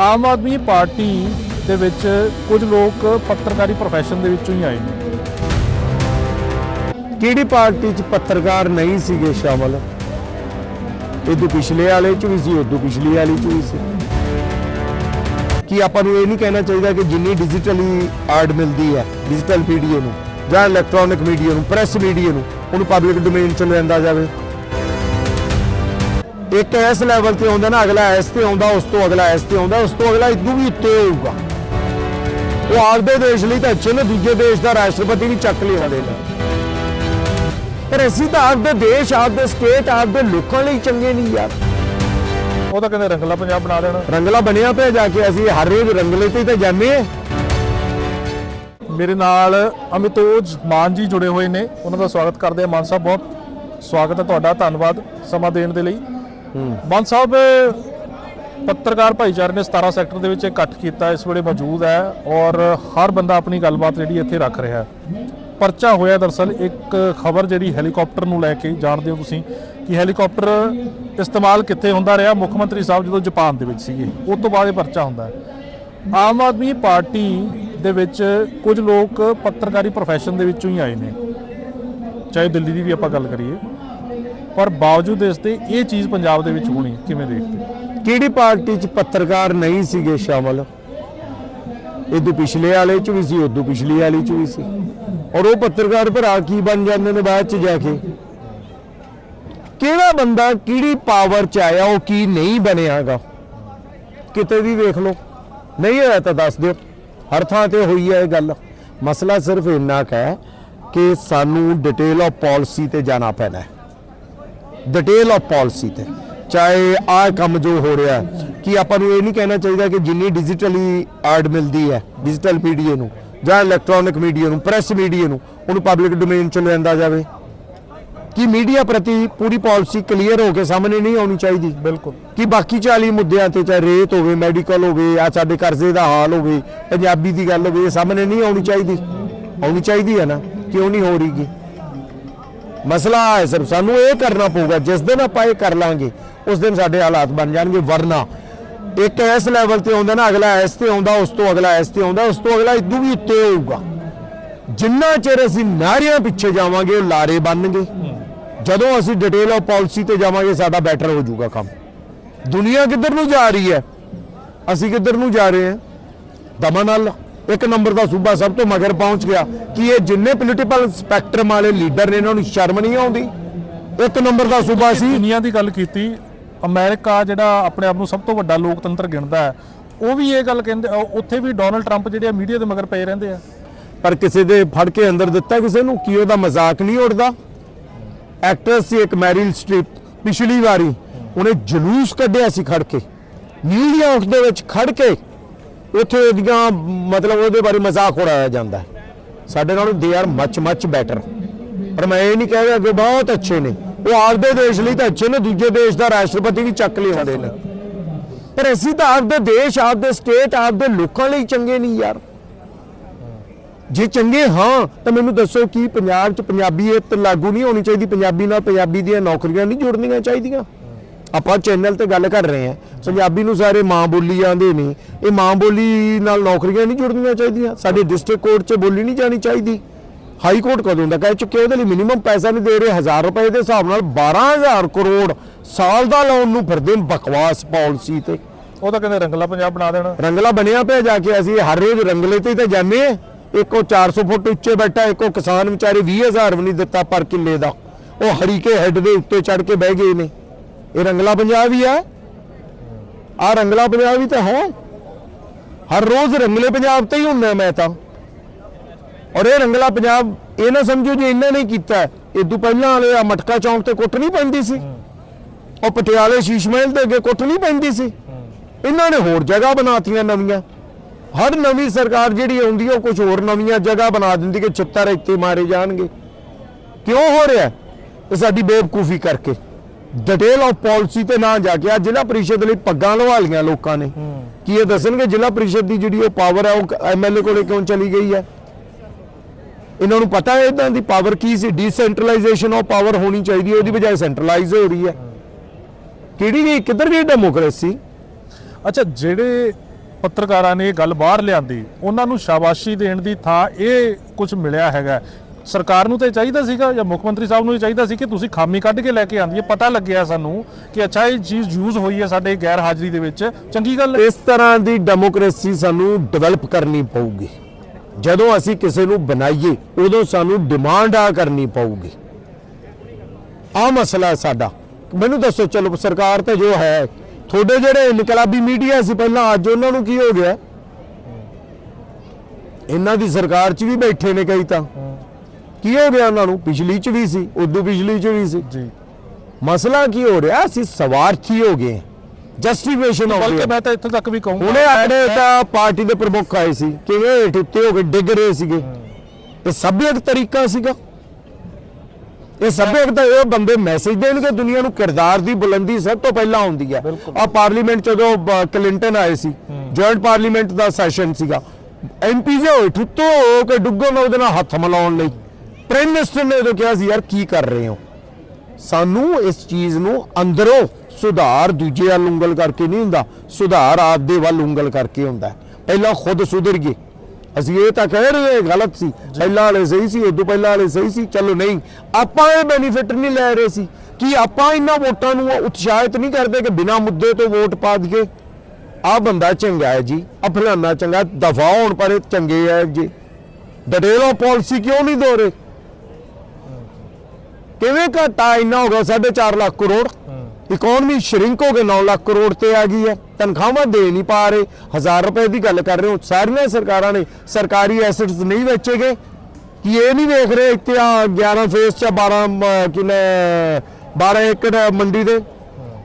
Aam Aadmi party ਦੇ ਵਿੱਚ ਕੁਝ ਲੋਕ ਪੱਤਰਕਾਰੀ ਪ੍ਰੋਫੈਸ਼ਨ ਦੇ ਵਿੱਚੋਂ ਹੀ ਆਏ ਨੇ। ਕਿਹੜੀ ਪਾਰਟੀ 'ਚ ਪੱਤਰਕਾਰ ਨਹੀਂ ਸੀਗੇ ਸ਼ਾਮਲ? ਇਹਦੇ ਪਿਛਲੇ ਵਾਲੇ 'ਚ ਵੀ ਸੀ, ਉਦੋਂ ਪਿਛਲੀ ਵਾਲੀ 'ਚ ਵੀ ਸੀ। ਕਿ ਆਪਾਂ ਨੂੰ ਇਹ ਨਹੀਂ ਕਹਿਣਾ ਚਾਹੀਦਾ ਕਿ ਜਿੰਨੀ ਡਿਜੀਟਲੀ ਆਰਟ ਮਿਲਦੀ ਹੈ ਡਿਜੀਟਲ ਮੀਡੀਆ ਨੂੰ ਜਾਂ ਇਲੈਕਟ੍ਰੋਨਿਕ ਮੀਡੀਆ ਨੂੰ ਪ੍ਰੈਸ ਮੀਡੀਆ ਨੂੰ, ਉਹਨੂੰ ਪਬਲਿਕ ਡੋਮੇਨ 'ਚ ਲਿਆਂਦਾ ਜਾਵੇ? ਇੱਕ ਇਸ ਲੈਵਲ ਤੇ ਆਉਂਦਾ ਨਾ ਅਗਲਾ ਇਸ ਤੇ ਆਉਂਦਾ ਉਸ ਤੋਂ ਅਗਲਾ ਇਸ ਤੇ ਆਉਂਦਾ ਉਸ ਤੋਂ ਅਗਲਾ ਇਦੋਂ ਵੀ ਉੱਤੇ ਹੋਊਗਾ। ਉਹ ਆਪਦੇ ਦੇਸ਼ ਲਈ ਤਾਂ ਅੱਛੇ ਨੇ ਦੂਜੇ ਦੇਸ਼ ਦਾ ਰਾਸ਼ਟਰਪਤੀ ਵੀ ਚੱਕ ਲਿਆਉਂਦੇ ਨੇ ਪਰ ਅਸੀਂ ਤਾਂ ਆਪਦੇ ਦੇਸ਼ ਆਪਦੇ ਸਟੇਟ ਆਪਦੇ ਲੋਕਾਂ ਲਈ ਚੰਗੇ ਨਹੀਂ ਯਾਰ। ਉਹ ਤਾਂ ਕਹਿੰਦੇ ਰੰਗਲਾ ਪੰਜਾਬ ਬਣਾ ਦੇਣਾ। ਰੰਗਲਾ ਬਣਿਆ ਪਿਆ ਜਾ ਕੇ ਅਸੀਂ ਹਰ ਰੋਜ਼ ਰੰਗਲੇ ਤੇ ਹੀ ਤਾਂ ਜਾਂਦੇ ਹਾਂ। ਮੇਰੇ ਨਾਲ ਅਮਿਤੋਜ ਮਾਨ ਜੀ ਜੁੜੇ ਹੋਏ ਨੇ। ਉਹਨਾਂ ਦਾ ਸਵਾਗਤ ਕਰਦੇ ਆ ਮਾਨ ਸਾਹਿਬ ਬਹੁਤ ਸਵਾਗਤ ਹੈ ਤੁਹਾਡਾ। ਧੰਨਵਾਦ ਸਮਾਂ ਦੇਣ ਦੇ ਲਈ। ਮਾਨ ਸਾਹਿਬ ਪੱਤਰਕਾਰ ਭਾਈਚਾਰੇ ਨੇ 17 ਸੈਕਟਰ ਦੇ ਵਿੱਚ ਇਕੱਠ ਕੀਤਾ, ਇਸ ਵੇਲੇ ਮੌਜੂਦ ਹੈ ਔਰ ਹਰ ਬੰਦਾ ਆਪਣੀ ਗੱਲਬਾਤ ਜਿਹੜੀ ਇੱਥੇ ਰੱਖ ਰਿਹਾ ਹੈ। ਪਰਚਾ ਹੋਇਆ ਦਰਸਲ, ਇੱਕ ਖਬਰ ਜਿਹੜੀ ਹੈਲੀਕਾਪਟਰ ਨੂੰ ਲੈ ਕੇ ਜਾਣਦੇ ਹੋ ਤੁਸੀਂ ਕਿ ਹੈਲੀਕਾਪਟਰ ਇਸਤੇਮਾਲ ਕਿੱਥੇ ਹੁੰਦਾ ਰਿਹਾ? ਮੁੱਖ ਮੰਤਰੀ ਸਾਹਿਬ ਜਦੋਂ ਜਾਪਾਨ ਦੇ ਵਿੱਚ ਸੀਗੇ, ਉਸ ਤੋਂ ਬਾਅਦ ਇਹ ਪਰਚਾ ਹੁੰਦਾ ਆਮ ਆਦਮੀ ਪਾਰਟੀ ਦੇ ਵਿੱਚ ਕੁਝ ਲੋਕ ਪੱਤਰਕਾਰੀ ਪ੍ਰੋਫੈਸ਼ਨ ਦੇ ਵਿੱਚੋਂ ਹੀ ਆਏ ਨੇ। ਚਾਹੇ ਦਿੱਲੀ ਦੀ ਵੀ ਆਪਾਂ ਗੱਲ ਕਰੀਏ। ਪਰ ਬਾਵਜੂਦ ਇਸ 'ਤੇ ਇਹ ਚੀਜ਼ ਪੰਜਾਬ ਦੇ ਵਿੱਚ ਹੋਣੀ, ਕਿਵੇਂ ਦੇਖਦੇ? ਕਿਹੜੀ ਪਾਰਟੀ 'ਚ ਪੱਤਰਕਾਰ ਨਹੀਂ ਸੀਗੇ ਸ਼ਾਮਲ? ਇਹਦੇ ਪਿਛਲੇ ਵਾਲੇ 'ਚ ਵੀ ਸੀ ਉਦੋਂ ਪਿਛਲੀ ਵਾਲੀ 'ਚ ਵੀ ਸੀ। ਔਰ ਉਹ ਪੱਤਰਕਾਰ ਭਰਾ ਕੀ ਬਣ ਜਾਂਦੇ ਨੇ ਬਾਅਦ 'ਚ ਜਾ ਕੇ? ਕਿਹੜਾ ਬੰਦਾ ਕਿਹੜੀ ਪਾਵਰ 'ਚ ਆਇਆ, ਉਹ ਕੀ ਨਹੀਂ ਬਣਿਆਗਾ? ਕਿਤੇ ਵੀ ਵੇਖ ਲਓ। ਨਹੀਂ ਹੋਇਆ ਤਾਂ ਦੱਸ ਦਿਓ। ਹਰ ਥਾਂ ਤੇ ਹੋਈ ਹੈ ਇਹ ਗੱਲ। ਮਸਲਾ ਸਿਰਫ ਇੰਨਾ ਕੁ ਹੈ ਕਿ ਸਾਨੂੰ ਡਿਟੇਲ ਆਫ ਪਾਲਿਸੀ ਤੇ ਜਾਣਾ ਪੈਣਾ ਹੈ। ਡਿਟੇਲ ਆਫ ਪਾਲਿਸੀ ਤੇ। ਚਾਹੇ ਆਹ ਕੰਮ ਜੋ ਹੋ ਰਿਹਾ ਹੈ, ਕਿ ਆਪਾਂ ਨੂੰ ਇਹ ਨਹੀਂ ਕਹਿਣਾ ਚਾਹੀਦਾ ਕਿ ਜਿੰਨੀ ਡਿਜੀਟਲੀ ਆਰਟ ਮਿਲਦੀ ਹੈ ਡਿਜੀਟਲ ਮੀਡੀਆ ਨੂੰ ਜਾਂ ਇਲੈਕਟ੍ਰੋਨਿਕ ਮੀਡੀਆ ਨੂੰ ਪ੍ਰੈਸ ਮੀਡੀਆ ਨੂੰ ਉਹਨੂੰ ਪਬਲਿਕ ਡੋਮੇਨ 'ਚ ਲਿਆਂਦਾ ਜਾਵੇ। ਕਿ ਮੀਡੀਆ ਪ੍ਰਤੀ ਪੂਰੀ ਪਾਲਿਸੀ ਕਲੀਅਰ ਹੋ ਕੇ ਸਾਹਮਣੇ ਨਹੀਂ ਆਉਣੀ ਚਾਹੀਦੀ। ਬਿਲਕੁਲ। ਕਿ ਬਾਕੀ 40 ਮੁੱਦਿਆਂ ਤੇ ਚਾਹੇ ਰੇਤ ਹੋਵੇ ਮੈਡੀਕਲ ਹੋਵੇ ਆ ਸਾਡੇ ਕਰਜ਼ੇ ਦਾ ਹਾਲ ਹੋਵੇ ਪੰਜਾਬੀ ਦੀ ਗੱਲ ਹੋਵੇ ਸਾਹਮਣੇ ਨਹੀਂ ਆਉਣੀ ਚਾਹੀਦੀ। ਆਉਣੀ ਚਾਹੀਦੀ ਹੈ ਨਾ ਕਿਉਂ ਨਹੀਂ ਹੋ ਰਹੀਗੀ ਮਸਲਾ ਹੈ ਸਿਰਫ ਸਾਨੂੰ ਇਹ ਕਰਨਾ ਪਊਗਾ, ਜਿਸ ਦਿਨ ਆਪਾਂ ਇਹ ਕਰ ਲਾਂਗੇ, ਉਸ ਦਿਨ ਸਾਡੇ ਹਾਲਾਤ ਬਣ ਜਾਣਗੇ, ਵਰਨਾ। ਇੱਕ ਇਸ ਲੈਵਲ ਤੇ ਆਉਂਦਾ ਨਾ, ਅਗਲਾ ਇਸ ਤੇ ਆਉਂਦਾ, ਉਸ ਤੋਂ ਅਗਲਾ ਇਸ ਤੇ ਆਉਂਦਾ, ਉਸ ਤੋਂ ਅਗਲਾ ਇਦੋਂ ਵੀ ਉੱਤੇ ਹੋਊਗਾ। ਜਿੰਨਾ ਚਿਰ ਅਸੀਂ ਨਾਰਿਆਂ ਪਿੱਛੇ ਜਾਵਾਂਗੇ, ਉਹ ਲਾਰੇ ਬਣਨਗੇ। ਜਦੋਂ ਅਸੀਂ ਡਿਟੇਲ ਆਫ ਪਾਲਿਸੀ ਤੇ ਜਾਵਾਂਗੇ, ਸਾਡਾ ਬੈਟਰ ਹੋ ਜਾਊਗਾ ਕੰਮ। ਦੁਨੀਆ ਕਿੱਧਰ ਨੂੰ ਜਾ ਰਹੀ ਹੈ? ਅਸੀਂ ਕਿੱਧਰ ਨੂੰ ਜਾ ਰਹੇ ਹਾਂ? ਦਮਨ ਨਾਲ ਇੱਕ ਨੰਬਰ ਦਾ ਸੂਬਾ ਸਭ ਤੋਂ ਮਗਰ ਪਹੁੰਚ ਗਿਆ। ਕਿ ਇਹ ਜਿੰਨੇ ਪੋਲੀਟੀਕਲ ਸਪੈਕਟਰਮ ਵਾਲੇ ਲੀਡਰ ਨੇ ਇਹਨਾਂ ਨੂੰ ਸ਼ਰਮ ਨਹੀਂ ਆਉਂਦੀ? ਇੱਕ ਨੰਬਰ ਦਾ ਸੂਬਾ ਸੀ। ਦੁਨੀਆ ਦੀ ਗੱਲ ਕੀਤੀ ਅਮਰੀਕਾ ਜਿਹੜਾ ਆਪਣੇ ਆਪ ਨੂੰ ਸਭ ਤੋਂ ਵੱਡਾ ਲੋਕਤੰਤਰ ਗਿਣਦਾ ਹੈ ਉਹ ਵੀ ਇਹ ਗੱਲ ਕਹਿੰਦੇ ਉੱਥੇ ਵੀ ਡੋਨਲਡ ਟਰੰਪ ਜਿਹੜੇ ਆ ਮੀਡੀਆ ਦੇ ਮਗਰ ਪਏ ਰਹਿੰਦੇ ਆ। ਪਰ ਕਿਸੇ ਦੇ ਫੜ ਕੇ ਅੰਦਰ ਦਿੱਤਾ ਕਿਸੇ ਨੂੰ? ਕੀ ਉਹਦਾ ਮਜ਼ਾਕ ਨਹੀਂ ਉੱਡਦਾ? ਐਕਟਰਸ ਸੀ ਇੱਕ ਮੈਰਿਲ ਸਟ੍ਰੀਪ ਪਿਛਲੀ ਵਾਰੀ ਉਹਨੇ ਜਲੂਸ ਕੱਢਿਆ ਸੀ ਖੜ ਕੇ। ਨਿਊਯਾਰਕ ਦੇ ਵਿੱਚ ਖੜ ਕੇ ਉੱਥੇ ਇਹਦੀਆਂ ਮਤਲਬ ਉਹਦੇ ਬਾਰੇ ਮਜ਼ਾਕ ਉਡਾਇਆ ਜਾਂਦਾ ਸਾਡੇ ਨਾਲੋਂ they are much much better ਪਰ ਮੈਂ ਇਹ ਨਹੀਂ ਕਹਿ ਰਿਹਾ ਕਿ ਬਹੁਤ ਅੱਛੇ ਨੇ। ਉਹ ਆਪਦੇ ਦੇਸ਼ ਲਈ ਤਾਂ ਅੱਛੇ ਨੇ, ਦੂਜੇ ਦੇਸ਼ ਦਾ ਰਾਸ਼ਟਰਪਤੀ ਵੀ ਚੱਕ ਲਿਆਉਂਦੇ ਨੇ ਪਰ ਅਸੀਂ ਤਾਂ ਆਪਦੇ ਦੇਸ਼, ਆਪਦੇ ਸਟੇਟ ਆਪਦੇ ਲੋਕਾਂ ਲਈ ਚੰਗੇ ਨਹੀਂ ਯਾਰ। ਜੇ ਚੰਗੇ ਹਾਂ, ਤਾਂ ਮੈਨੂੰ ਦੱਸੋ ਕਿ ਪੰਜਾਬ 'ਚ ਪੰਜਾਬੀਅਤ ਲਾਗੂ ਨਹੀਂ ਹੋਣੀ ਚਾਹੀਦੀ। ਪੰਜਾਬੀ ਨਾਲ ਪੰਜਾਬੀ ਦੀਆਂ ਨੌਕਰੀਆਂ ਨਹੀਂ ਜੁੜਨੀਆਂ ਚਾਹੀਦੀਆਂ। ਆਪਾਂ ਚੈਨਲ ਤੇ ਗੱਲ ਕਰ ਰਹੇ ਹਾਂ। ਪੰਜਾਬੀ ਨੂੰ ਸਾਰੇ ਮਾਂ ਬੋਲੀ ਜਾਂਦੇ ਨੇ। ਇਹ ਮਾਂ ਬੋਲੀ ਨਾਲ ਨੌਕਰੀਆਂ ਨਹੀਂ ਜੁੜਨੀਆਂ ਚਾਹੀਦੀਆਂ। ਸਾਡੇ ਡਿਸਟ੍ਰਿਕਟ ਕੋਰਟ 'ਚ ਬੋਲੀ ਨਹੀਂ ਜਾਣੀ ਚਾਹੀਦੀ। ਹਾਈ ਕੋਰਟ ਕਦੋਂ ਦਾ ਕਹਿ ਚੁੱਕੇ ਉਹਦੇ ਲਈ ਮਿਨੀਮਮ ਪੈਸਾ ਨਹੀਂ ਦੇ ਰਹੇ। 1000 ਰੁਪਏ ਦੇ ਹਿਸਾਬ ਨਾਲ 12000 ਕਰੋੜ ਸਾਲ ਦਾ ਲਾਉਣ ਨੂੰ ਫਿਰਦੇ ਨੇ ਬਕਵਾਸ ਪਾਲਿਸੀ ਤੇ। ਉਹ ਤਾਂ ਕਹਿੰਦੇ ਰੰਗਲਾ ਪੰਜਾਬ ਬਣਾ ਦੇਣਾ। ਰੰਗਲਾ ਬਣਿਆ ਪਿਆ ਜਾ ਕੇ। ਅਸੀਂ ਹਰ ਰੋਜ਼ ਰੰਗਲੇ ਤੇ ਹੀ ਤਾਂ ਜਾਂਦੇ ਹਾਂ। ਇੱਕੋ 400 ਫੁੱਟ ਉੱਚੇ ਬੈਠਾ ਇੱਕੋ ਕਿਸਾਨ ਵਿਚਾਰੇ 20000 ਵੀ ਨਹੀਂ ਦਿੱਤਾ ਪਰ ਕਿੱਲੇ ਦਾ। ਉਹ ਹਰੀਕੇ ਹੈੱਡ ਦੇ ਉੱਤੇ ਚੜ ਕੇ ਬਹਿ ਗਏ ਨੇ। ਇਹ ਰੰਗਲਾ ਪੰਜਾਬ ਹੀ ਆ। ਆ ਰੰਗਲਾ ਪੰਜਾਬ ਹੀ ਤਾਂ ਹੈ। ਹਰ ਰੋਜ਼ ਰੰਗਲੇ ਪੰਜਾਬ ਤੇ ਹੀ ਹੁੰਦਾ ਮੈਂ ਤਾਂ। ਔਰ ਇਹ ਰੰਗਲਾ ਪੰਜਾਬ ਇਹ ਨਾ ਸਮਝੋ ਜੇ ਇਹਨਾਂ ਨੇ ਕੀਤਾ ਇਦੋਂ ਪਹਿਲਾਂ ਵਾਲੇ ਆ ਮਟਕਾ ਚੌਂਕ ਤੇ ਕੁੱਟ ਨਹੀਂ ਪੈਂਦੀ ਸੀ। ਉਹ ਪਟਿਆਲੇ ਸ਼ੀਸ਼ ਮਹਿਲ ਦੇ ਅੱਗੇ ਕੁੱਟ ਨਹੀਂ ਪੈਂਦੀ ਸੀ। ਇਹਨਾਂ ਨੇ ਹੋਰ ਜਗ੍ਹਾ ਬਣਾਤੀਆਂ ਨਵੀਆਂ। ਹਰ ਨਵੀਂ ਸਰਕਾਰ ਜਿਹੜੀ ਆਉਂਦੀ ਹੈ ਉਹ ਕੁਝ ਹੋਰ ਨਵੀਆਂ ਜਗ੍ਹਾ ਬਣਾ ਦਿੰਦੀ ਕਿ ਚਿੱਤਰ ਇੱਥੇ ਮਾਰੇ ਜਾਣਗੇ। ਕਿਉਂ ਹੋ ਰਿਹਾ? ਇਹ ਸਾਡੀ ਬੇਵਕੂਫੀ ਕਰਕੇ। ਡਿਟੇਲ ਆਫ ਪਾਲਿਸੀ ਤੇ ਨਾ ਜਾ ਕੇ ਆ ਜ਼ਿਲ੍ਹਾ ਪਰਿਸ਼ਦ ਲਈ ਪੱਗਾਂ ਲਵਾ ਲੀਆਂ ਲੋਕਾਂ ਨੇ। ਕੀ ਇਹ ਦੱਸਣਗੇ ਜ਼ਿਲ੍ਹਾ ਪਰਿਸ਼ਦ ਦੀ ਜਿਹੜੀ ਉਹ ਪਾਵਰ ਹੈ ਉਹ ਐਮਐਲਏ ਕੋਲੇ ਕਿਉਂ ਚਲੀ ਗਈ ਹੈ? ਇਹਨਾਂ ਨੂੰ ਪਤਾ ਹੈ ਇਦਾਂ ਦੀ ਪਾਵਰ ਕੀ ਸੀ? ਡੀਸੈਂਟਰਲਾਈਜੇਸ਼ਨ ਆਫ ਪਾਵਰ ਹੋਣੀ ਚਾਹੀਦੀ ਹੈ ਉਹਦੀ ਬਜਾਏ ਸੈਂਟਰਲਾਈਜ਼ ਹੋ ਰਹੀ ਹੈ। ਕਿਹੜੀ ਗਈ ਕਿੱਧਰ ਗਈ ਡੈਮੋਕ੍ਰੇਸੀ ਅੱਛਾ ਜਿਹੜੇ ਪੱਤਰਕਾਰਾਂ ਨੇ ਇਹ ਗੱਲ ਬਾਹਰ ਲਿਆਂਦੀ ਉਹਨਾਂ ਨੂੰ ਸ਼ਾਬਾਸ਼ੀ ਦੇਣ ਦੀ ਥਾਂ ਇਹ ਕੁਝ ਮਿਲਿਆ ਹੈਗਾ। ਸਰਕਾਰ ਨੂੰ ਤਾਂ ਚਾਹੀਦਾ ਸੀਗਾ ਜਾਂ ਮੁੱਖ ਮੰਤਰੀ ਸਾਹਿਬ ਨੂੰ ਚਾਹੀਦਾ ਸੀ ਕਿ ਤੁਸੀਂ ਖਾਮੀ ਕੱਢ ਕੇ ਲੈ ਕੇ ਆਂਦੀ ਹੈ। ਪਤਾ ਲੱਗਿਆ ਸਾਨੂੰ ਕਿ ਅੱਛਾ, ਇਹ ਚੀਜ਼ ਯੂਜ਼ ਹੋਈ ਹੈ ਸਾਡੇ ਗੈਰ ਹਾਜ਼ਰੀ ਦੇ ਵਿੱਚ। ਚੰਗੀ ਗੱਲ ਇਸ ਤਰ੍ਹਾਂ ਦੀ ਡੈਮੋਕ੍ਰੇਸੀ ਸਾਨੂੰ ਡਿਵੈਲਪ ਕਰਨੀ ਪਊਗੀ। ਜਦੋਂ ਅਸੀਂ ਕਿਸੇ ਨੂੰ ਬਣਾਈਏ, ਉਦੋਂ ਸਾਨੂੰ ਡਿਮਾਂਡ ਆ ਕਰਨੀ ਪਊਗੀ। ਆ ਮਸਲਾ ਸਾਡਾ। ਮੈਨੂੰ ਦੱਸੋ, ਚਲੋ ਸਰਕਾਰ ਤੇ ਜੋ ਹੈ, ਤੁਹਾਡੇ ਜਿਹੜੇ ਇਨਕਲਾਬੀ ਮੀਡੀਆ ਸੀ ਪਹਿਲਾਂ, ਅੱਜ ਉਹਨਾਂ ਨੂੰ ਕੀ ਹੋ ਗਿਆ? ਇਹਨਾਂ ਦੀ ਸਰਕਾਰ 'ਚ ਵੀ ਬੈਠੇ ਨੇ ਕਈ ਤਾਂ। ਕੀ ਹੋ ਗਿਆ ਉਹਨਾਂ ਨੂੰ? ਪਿਛਲੀ 'ਚ ਵੀ ਸੀ ਉਦੋਂ ਪਿਛਲੀ 'ਚ ਵੀ ਸੀ। ਜੀ। ਮਸਲਾ ਕੀ ਹੋ ਰਿਹਾ? ਅਸੀਂ ਸਵਾਰਥੀ ਹੋ ਗਏ? ਜਸਟੀਫਿਕੇਸ਼ਨ ਹੋ ਬਲਕਿ ਗਈ ਮੈਂ ਤਾਂ ਇੱਥੇ ਤੱਕ ਵੀ ਕਹੂੰਗਾ। ਆੜੇ ਤਾਂ ਪਾਰਟੀ ਦੇ ਪ੍ਰਮੁੱਖ ਆਏ ਸੀ ਕਿਵੇਂ ਹੇਠ ਉੱਤੇ ਹੋ ਕੇ ਡਿੱਗ ਰਹੇ ਸੀਗੇ? ਇਹ ਸਭਿਅਕ ਤਰੀਕਾ ਸੀਗਾ। ਇਹ ਸਭਿਅਕ ਤਾਂ ਇਹ ਬੰਦੇ ਮੈਸੇਜ ਦੇਣਗੇ ਦੁਨੀਆ ਨੂੰ ਕਿਰਦਾਰ ਦੀ ਬੁਲੰਦੀ ਸਭ ਤੋਂ ਪਹਿਲਾਂ ਹੁੰਦੀ ਹੈ। ਆ ਪਾਰਲੀਮੈਂਟ ਚ ਜਦੋਂ ਕਲਿੰਟਨ ਆਏ ਸੀ ਜੁਆਇੰਟ ਪਾਰਲੀਮੈਂਟ ਦਾ ਸੈਸ਼ਨ ਸੀਗਾ। ਐਮਪੀ ਜੇ ਹੋਏ ਠੁੱਤੋ ਹੋ ਕੇ ਡੁੱਗੋ ਨਾ ਉਹਦੇ ਨਾਲ ਹੱਥ ਮਿਲਾਉਣ ਲਈ। ਪ੍ਰਾਈਮ ਮਿਨਿਸਟਰ ਨੇ ਉਦੋਂ ਕਿਹਾ ਸੀ ਯਾਰ ਕੀ ਕਰ ਰਹੇ ਹੋ? ਸਾਨੂੰ ਇਸ ਚੀਜ਼ ਨੂੰ ਅੰਦਰੋਂ ਸੁਧਾਰ ਦੂਜੇ ਵੱਲ ਉਂਗਲ ਕਰਕੇ ਨਹੀਂ ਹੁੰਦਾ ਸੁਧਾਰ ਆਪਦੇ ਵੱਲ ਉਂਗਲ ਕਰਕੇ ਹੁੰਦਾ। ਪਹਿਲਾਂ ਖੁਦ ਸੁਧਰ ਗਏ ਅਸੀਂ ਇਹ ਤਾਂ ਕਹਿ ਰਹੇ ਗਲਤ ਸੀ। ਪਹਿਲਾਂ ਵਾਲੇ ਸਹੀ ਸੀ ਉਦੋਂ ਪਹਿਲਾਂ ਵਾਲੇ ਸਹੀ ਸੀ। ਚਲੋ ਨਹੀਂ ਆਪਾਂ ਇਹ ਬੈਨੀਫਿਟ ਨਹੀਂ ਲੈ ਰਹੇ ਸੀ। ਕਿ ਆਪਾਂ ਇਹਨਾਂ ਵੋਟਾਂ ਨੂੰ ਉਤਸ਼ਾਹਿਤ ਨਹੀਂ ਕਰਦੇ ਕਿ ਬਿਨਾਂ ਮੁੱਦੇ ਤੋਂ ਵੋਟ ਪਾ ਦਈਏ? ਆ ਬੰਦਾ ਚੰਗਾ ਹੈ ਜੀ ਆ ਫਲਾਨਾ ਚੰਗਾ ਦਫਾ ਹੋਣ ਪਰ ਇਹ ਚੰਗੇ ਹੈ ਜੀ। ਡਿਟੇਲ ਪਾਲਿਸੀ ਕਿਉਂ ਨਹੀਂ ਦੋ ਰਹੇ? ਕਿਵੇਂ ਘਟਾ ਇੰਨਾ ਹੋ ਗਿਆ? 4.5 ਲੱਖ ਕਰੋੜ। ਇਕਨੋਮੀ ਸ਼ਰਿੰਕ ਹੋ ਕੇ 9 ਲੱਖ ਕਰੋੜ ਤੇ ਆ ਗਈ ਹੈ। ਤਨਖਾਹਾਂ ਦੇ ਨਹੀਂ ਪਾ ਰਹੇ। ਹਜ਼ਾਰ ਰੁਪਏ ਦੀ ਗੱਲ ਕਰ ਰਹੇ ਹੋ। ਸਾਰੀਆਂ ਸਰਕਾਰਾਂ ਨੇ ਸਰਕਾਰੀ ਐਸੈਟਸ ਨਹੀਂ ਵੇਚੇਗੇ ਕੀ ਇਹ ਨਹੀਂ ਵੇਖ ਰਹੇ ਇੱਥੇ ਆ 11 ਫੇਸ ਚ 12 ਮ, ਕਿਨੇ 12 ਏਕੜ ਮੰਡੀ ਦੇ?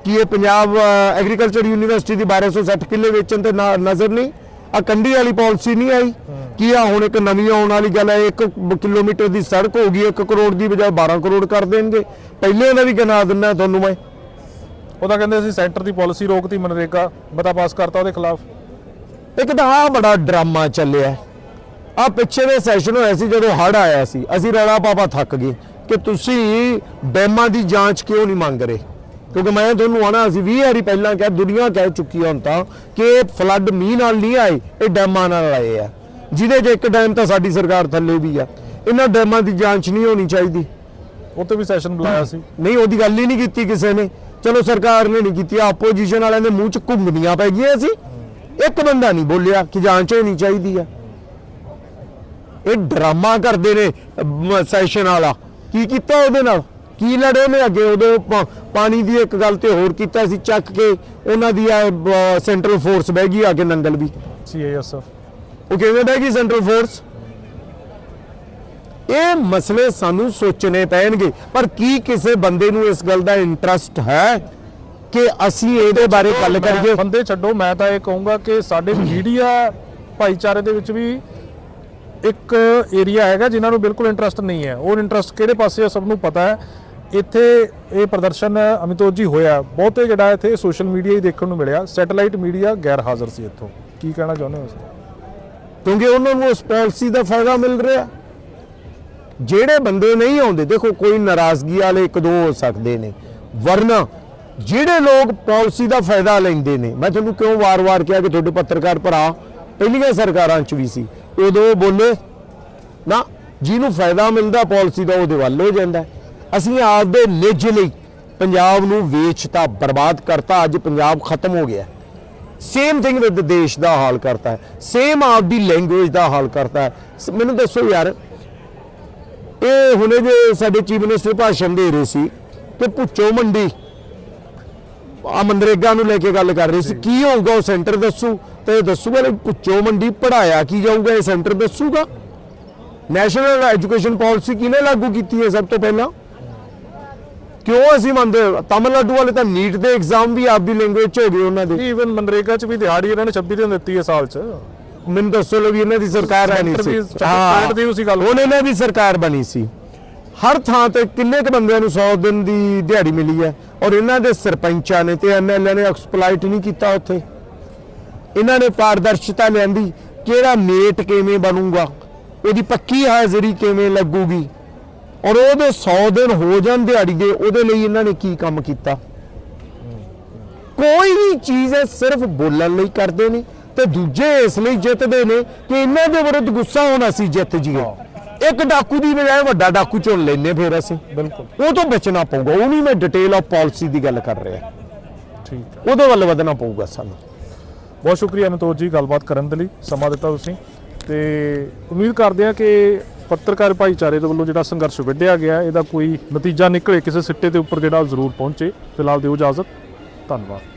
ਕੀ ਇਹ ਪੰਜਾਬ ਐਗਰੀਕਲਚਰ ਯੂਨੀਵਰਸਿਟੀ ਦੀ 1260 ਕਿੱਲੇ ਵੇਚਣ ਤੇ ਨਾ- ਨਜ਼ਰ ਨਹੀਂ? ਆ ਕੰਡੀ ਵਾਲੀ ਪਾਲਿਸੀ ਨਹੀਂ ਆਈ। ਕੀ ਆ ਹੁਣ ਇੱਕ ਨਵੀਂ ਆਉਣ ਵਾਲੀ ਗੱਲ ਹੈ 1 ਕਿਲੋਮੀਟਰ ਦੀ ਸੜਕ ਹੋ ਗਈ 1 ਕਰੋੜ ਦੀ ਬਜਾਏ 12 ਕਰੋੜ ਕਰ ਦੇਣਗੇ। ਪਹਿਲੇ ਉਹਦਾ ਵੀ ਗਿਣਾ ਦਿੰਦਾ ਤੁਹਾਨੂੰ ਮੈਂ। ਉਹਦਾ ਕਹਿੰਦੇ ਅਸੀਂ ਸੈਂਟਰ ਦੀ ਪਾਲਿਸੀ ਰੋਕਤੀ ਮਨਰੇਗਾ ਮਤਾ ਪਾਸ ਕਰਤਾ ਉਹਦੇ ਖਿਲਾਫ। ਇੱਕ ਤਾਂ ਆ ਬੜਾ ਡਰਾਮਾ ਚੱਲਿਆ। ਆ ਪਿੱਛੇ ਦੇ ਸੈਸ਼ਨ ਹੋਇਆ ਸੀ ਜਦੋਂ ਹੜ ਆਇਆ ਸੀ। ਅਸੀਂ ਰੌਲਾ ਪਾਪਾ ਥੱਕ ਗਏ ਕਿ ਤੁਸੀਂ ਡੈਮਾਂ ਦੀ ਜਾਂਚ ਕਿਉਂ ਨਹੀਂ ਮੰਗ ਰਹੇ? ਕਿਉਂਕਿ ਮੈਂ ਤੁਹਾਨੂੰ ਆਣਾ ਅਸੀਂ 20 ਵਾਰੀ ਪਹਿਲਾਂ ਕਿਹਾ ਦੁਨੀਆ ਕਹਿ ਚੁੱਕੀ ਹੁਣ ਤਾਂ ਕਿ ਫਲੱਡ ਮੀਂਹ ਨਾਲ ਨਹੀਂ ਆਏ ਇਹ ਡੈਮਾਂ ਨਾਲ ਆਏ ਆ। ਜਿਹਦੇ 'ਚ ਇੱਕ ਡੈਮ ਤਾਂ ਸਾਡੀ ਸਰਕਾਰ ਥੱਲੇ ਵੀ ਆ। ਇਹਨਾਂ ਡੈਮਾਂ ਦੀ ਜਾਂਚ ਨਹੀਂ ਹੋਣੀ ਚਾਹੀਦੀ। ਉੱਥੇ ਵੀ ਸੈਸ਼ਨ ਬੁਲਾਇਆ ਸੀ। ਨਹੀਂ ਉਹਦੀ ਗੱਲ ਹੀ ਨਹੀਂ ਕੀਤੀ ਕਿਸੇ ਨੇ। ਚਲੋ ਸਰਕਾਰ ਨੇ ਨਹੀਂ ਕੀਤੀ ਆਪੋਜੀਸ਼ਨ ਵਾਲਿਆਂ ਦੇ ਮੂੰਹ 'ਚ ਘੁੰਗਣੀਆਂ ਪੈ ਗਈਆਂ ਸੀ। ਇੱਕ ਬੰਦਾ ਨਹੀਂ ਬੋਲਿਆ ਕਿ ਜਾਂਚ ਹੋਣੀ ਚਾਹੀਦੀ ਆ। ਇਹ ਡਰਾਮਾ ਕਰਦੇ ਨੇ ਸੈਸ਼ਨ ਵਾਲਾ। ਕੀ ਕੀਤਾ ਉਹਦੇ ਨਾਲ? ਕੀ ਲੜੇ ਨੇ? ਅੱਗੇ ਉਹਦੇ ਪਾ- ਪਾਣੀ ਦੀ ਇੱਕ ਗੱਲ ਤੇ ਹੋਰ ਕੀਤਾ ਸੀ ਚੱਕ ਕੇ ਉਹਨਾਂ ਦੀ ਸੈਂਟਰਲ ਫੋਰਸ ਬਹਿ ਗਈ ਆ ਕੇ ਨੰਗਲ ਵੀ। ਸੀਆਈਐਸਐਫ ਉਹ ਕਿਵੇਂ ਬਹਿ ਗਈ ਸੈਂਟਰਲ ਫੋਰਸ ਇਹ ਮਸਲੇ ਸਾਨੂੰ ਸੋਚਣੇ ਪੈਣਗੇ ਪਰ ਕੀ ਕਿਸੇ ਬੰਦੇ ਨੂੰ ਇਸ ਗੱਲ ਦਾ ਇੰਟਰਸਟ ਹੈ ਕਿ ਅਸੀਂ ਇਹਦੇ ਬਾਰੇ ਗੱਲ ਕਰੀਏ? ਬੰਦੇ ਛੱਡੋ ਮੈਂ ਤਾਂ ਇਹ ਕਹੂੰਗਾ ਕਿ ਸਾਡੇ ਮੀਡੀਆ ਭਾਈਚਾਰੇ ਦੇ ਵਿੱਚ ਵੀ ਇੱਕ ਏਰੀਆ ਹੈਗਾ ਜਿਨ੍ਹਾਂ ਨੂੰ ਬਿਲਕੁਲ ਇੰਟਰਸਟ ਨਹੀਂ ਹੈ। ਉਹ ਇੰਟਰਸਟ ਕਿਹੜੇ ਪਾਸੇ ਹੈ ਸਭ ਨੂੰ ਪਤਾ ਹੈ। ਇੱਥੇ ਇਹ ਪ੍ਰਦਰਸ਼ਨ ਅਮਿਤੋਜ ਜੀ ਹੋਇਆ। ਬਹੁਤੇ ਜਿਹੜਾ ਇੱਥੇ ਸੋਸ਼ਲ ਮੀਡੀਆ ਹੀ ਦੇਖਣ ਨੂੰ ਮਿਲਿਆ। ਸੈਟੇਲਾਈਟ ਮੀਡੀਆ ਗੈਰ ਹਾਜ਼ਰ ਸੀ ਇੱਥੋਂ। ਕੀ ਕਹਿਣਾ ਚਾਹੁੰਦੇ ਹੋ ਇਸ ਕਿਉਂਕਿ ਉਹਨਾਂ ਨੂੰ ਉਸ ਪਾਲਿਸੀ ਦਾ ਫਾਇਦਾ ਮਿਲ ਰਿਹਾ। ਜਿਹੜੇ ਬੰਦੇ ਨਹੀਂ ਆਉਂਦੇ, ਦੇਖੋ ਕੋਈ ਨਾਰਾਜ਼ਗੀ ਵਾਲੇ ਇੱਕ ਦੋ ਹੋ ਸਕਦੇ ਨੇ। ਵਰਨਾ ਜਿਹੜੇ ਲੋਕ ਪਾਲਿਸੀ ਦਾ ਫਾਇਦਾ ਲੈਂਦੇ ਨੇ, ਮੈਂ ਤੁਹਾਨੂੰ ਕਿਉਂ ਵਾਰ-ਵਾਰ ਕਿਹਾ ਕਿ ਤੁਹਾਡੇ ਪੱਤਰਕਾਰ ਭਰਾ ਪਹਿਲੀਆਂ ਸਰਕਾਰਾਂ 'ਚ ਵੀ ਸੀ। ਉਦੋਂ ਬੋਲੇ, ਨਾ, ਜਿਹਨੂੰ ਫਾਇਦਾ ਮਿਲਦਾ ਪਾਲਿਸੀ ਦਾ ਉਹਦੇ ਵੱਲ ਹੋ ਜਾਂਦਾ ਅਸੀਂ ਆਪਦੇ ਨਿੱਜ ਲਈ ਪੰਜਾਬ ਨੂੰ ਵੇਚਤਾ ਬਰਬਾਦ ਕਰਤਾ ਅੱਜ ਪੰਜਾਬ ਖਤਮ ਹੋ ਗਿਆ। ਸੇਮ ਥਿੰਗ ਵਿਦ ਦੇਸ਼ ਦਾ ਹਾਲ ਕਰਤਾ ਹੈ। ਸੇਮ ਆਪਦੀ ਲੈਂਗੁਏਜ ਦਾ ਹਾਲ ਕਰਤਾ ਹੈ। ਮੈਨੂੰ ਦੱਸੋ ਯਾਰ ਇਹ ਹੁਣੇ ਜੇ ਸਾਡੇ ਚੀਫ ਮਿਨਿਸਟਰ ਭਾਸ਼ਣ ਦੇ ਰਹੇ ਸੀ ਕਿ ਪੁੱਚੋ ਮੰਡੀ ਆ ਮਨਰੇਗਾ ਨੂੰ ਲੈ ਕੇ ਗੱਲ ਕਰ ਰਹੇ ਸੀ ਕੀ ਹੋਊਗਾ ਉਹ ਸੈਂਟਰ ਦੱਸੂ? ਤੇ ਦੱਸੂਗਾ ਵੀ ਪੁੱਚੋ ਮੰਡੀ ਪੜਾਇਆ ਕੀ ਜਾਊਗਾ ਇਹ ਸੈਂਟਰ ਦੱਸੂਗਾ? ਨੈਸ਼ਨਲ ਐਜੂਕੇਸ਼ਨ ਪਾਲਿਸੀ ਕਿਹਨੇ ਲਾਗੂ ਕੀਤੀ ਹੈ ਸਭ ਤੋਂ ਪਹਿਲਾਂ? ਕਿਉਂ ਅਸੀਂ ਮੰਨਦੇ ਤਮਿਲਨਾਡੂ ਵਾਲੇ ਤਾਂ ਨੀਟ ਦੇ ਐਗਜ਼ਾਮ ਵੀ ਆਪਦੀ ਲੈਂਗੁਏਜ ਚ ਹੋ ਗਏ ਉਹਨਾਂ ਦੇ। ਈਵਨ ਮਨਰੇਗਾ 'ਚ ਵੀ ਦਿਹਾੜੀ ਇਹਨਾਂ ਨੇ 26 ਦਿਨ ਦਿੱਤੀ ਹੈ ਸਾਲ 'ਚ। ਮੈਨੂੰ ਦੱਸੋ ਲੋ ਵੀ ਇਹਨਾਂ ਦੀ ਸਰਕਾਰ ਹੈ ਵੀ ਸੀ ਸਟੇਟ ਦੀ ਉਸੀ ਗੱਲ। ਹੁਣ ਇਹਨਾਂ ਦੀ ਸਰਕਾਰ ਬਣੀ ਸੀ। ਹਰ ਥਾਂ ਤੇ ਕਿੰਨੇ ਕੁ ਬੰਦਿਆਂ ਨੂੰ 100 ਦਿਨ ਦੀ ਦਿਹਾੜੀ ਮਿਲੀ ਹੈ ਔਰ ਇਹਨਾਂ ਦੇ ਸਰਪੰਚਾਂ ਨੇ ਤੇ ਐਮਐਲਏ ਨੇ ਐਕਸਪਲੋਇਟ ਨਹੀਂ ਕੀਤਾ ਉੱਥੇ। ਇਹਨਾਂ ਨੇ ਪਾਰਦਰਸ਼ਤਾ ਲਿਆਂਦੀ ਕਿਹੜਾ ਮੇਟ ਕਿਵੇਂ ਬਣੂਗਾ? ਉਹਦੀ ਪੱਕੀ ਹਾਜ਼ਰੀ ਕਿਵੇਂ ਲੱਗੂਗੀ? ਔਰ ਉਹਦੇ 100 ਦਿਨ ਹੋ ਜਾਣ ਦਿਹਾੜੀ ਦੇ ਉਹਦੇ ਲਈ ਇਹਨਾਂ ਨੇ ਕੀ ਕੰਮ ਕੀਤਾ? ਕੋਈ ਵੀ ਚੀਜ਼ ਹੈ ਸਿਰਫ ਬੋਲਣ ਲਈ ਕਰਦੇ ਨੇ ਤੇ ਦੂਜੇ ਇਸ ਲਈ ਜਿੱਤਦੇ ਨੇ ਕਿ ਇਹਨਾਂ ਦੇ ਵਿਰੁੱਧ ਗੁੱਸਾ ਹੋਣਾ ਸੀ ਜਿੱਤ ਜੀਏ। ਇੱਕ ਡਾਕੂ ਦੀ ਬਜਾਏ ਵੱਡਾ ਡਾਕੂ ਚੁਣ ਲੈਨੇ ਫਿਰ ਅਸੀਂ। ਬਿਲਕੁਲ। ਉਹ ਤੋਂ ਬਚਣਾ ਪਊਗਾ ਉਹ ਨਹੀਂ ਮੈਂ ਡਿਟੇਲ ਆਫ ਪਾਲਿਸੀ ਦੀ ਗੱਲ ਕਰ ਰਿਹਾ। ਠੀਕ ਹੈ। ਉਹਦੇ ਵੱਲ ਵਧਣਾ ਪਊਗਾ ਸਾਨੂੰ। ਬਹੁਤ ਸ਼ੁਕਰੀਆ ਅਨਤੋਜ ਜੀ ਗੱਲਬਾਤ ਕਰਨ ਦੇ ਲਈ ਸਮਾਂ ਦਿੱਤਾ ਤੁਸੀਂ। ਤੇ ਉਮੀਦ ਕਰਦੇ ਹਾਂ ਕਿ ਪੱਤਰਕਾਰ ਭਾਈਚਾਰੇ ਦੇ ਵੱਲੋਂ ਜਿਹੜਾ ਸੰਘਰਸ਼ ਵਿੱਢਿਆ ਗਿਆ ਇਹਦਾ ਕੋਈ ਨਤੀਜਾ ਨਿਕਲੇ ਕਿਸੇ ਸਿੱਟੇ ਦੇ ਉੱਪਰ ਜਿਹੜਾ ਉਹ ਜ਼ਰੂਰ ਪਹੁੰਚੇ। ਫਿਲਹਾਲ ਦਿਓ ਇਜਾਜ਼ਤ। ਧੰਨਵਾਦ।